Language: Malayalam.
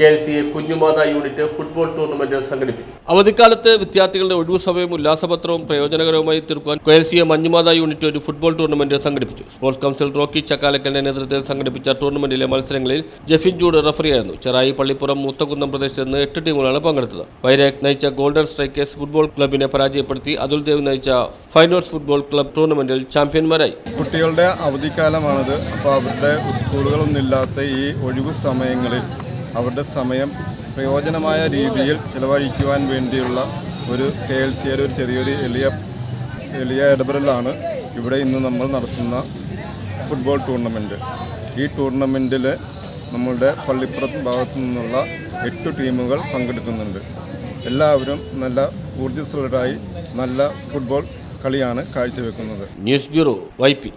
K L C A Kunjumatha unit football tournament സംഘടിപ്പിച്ചു. അവധിക്കാലത്ത് വിദ്യാർത്ഥികളുടെ ഒഴിവു സമയവും ഉല്ലാസപത്രവും പ്രയോജനകരവുമായി തീർക്കാൻ K L C A Manjumatha unit ഒരു ഫുട്ബോൾ ടൂർണമെന്റ് സംഘടിപ്പിച്ചു. സ്പോർട്സ് കൗൺസിൽ റോക്കി ചക്കാലക്കലിന്റെ നേതൃത്വത്തിൽ സംഘടിപ്പിച്ച ടൂർണമെന്റിലെ മത്സരങ്ങളിൽ ജെഫിൻ ജൂഡ് റഫറിയായിരുന്നു. ചെറായി പള്ളിപ്പുറം മൂത്തകുന്നം പ്രദേശത്ത് നിന്ന് എട്ട് ടീമുകളാണ് പങ്കെടുത്തത്. വൈരാഗ് നയിച്ച ഗോൾഡൻ സ്ട്രൈക്കേഴ്സ് ഫുട്ബോൾ ക്ലബിനെ പരാജയപ്പെടുത്തി അതുൽ ദേവ് നയിച്ച ഫൈനോർസ് ഫുട്ബോൾ ക്ലബ് ടൂർണമെന്റിൽ ചാമ്പ്യന്മാരായി. കുട്ടികളുടെ അവധിക്കാലമാണിത്. അപ്പോൾ അവരുടെ സ്കൂളുകളൊന്നും ഇല്ലാത്ത ഈ ഒഴിവു സമയങ്ങളിൽ അവരുടെ സമയം പ്രയോജനമായ രീതിയിൽ ചിലവഴിക്കുവാൻ വേണ്ടിയുള്ള ഒരു കെ എൽ സിയുടെ ഒരു ചെറിയൊരു എളിയ എളിയ ഇടപെടലാണ് ഇവിടെ ഇന്ന് നമ്മൾ നടത്തുന്ന ഫുട്ബോൾ ടൂർണമെന്റ് ഈ ടൂർണമെന്റിൽ നമ്മളുടെ പള്ളിപ്പുറത്ത് ഭാഗത്തു നിന്നുള്ള എട്ട് ടീമുകൾ പങ്കെടുക്കുന്നുണ്ട്. എല്ലാവരും നല്ല ഊർജസ്വലരായി നല്ല ഫുട്ബോൾ കളിയാണ് കാഴ്ചവെക്കുന്നത്. News bureau വൈപ്പി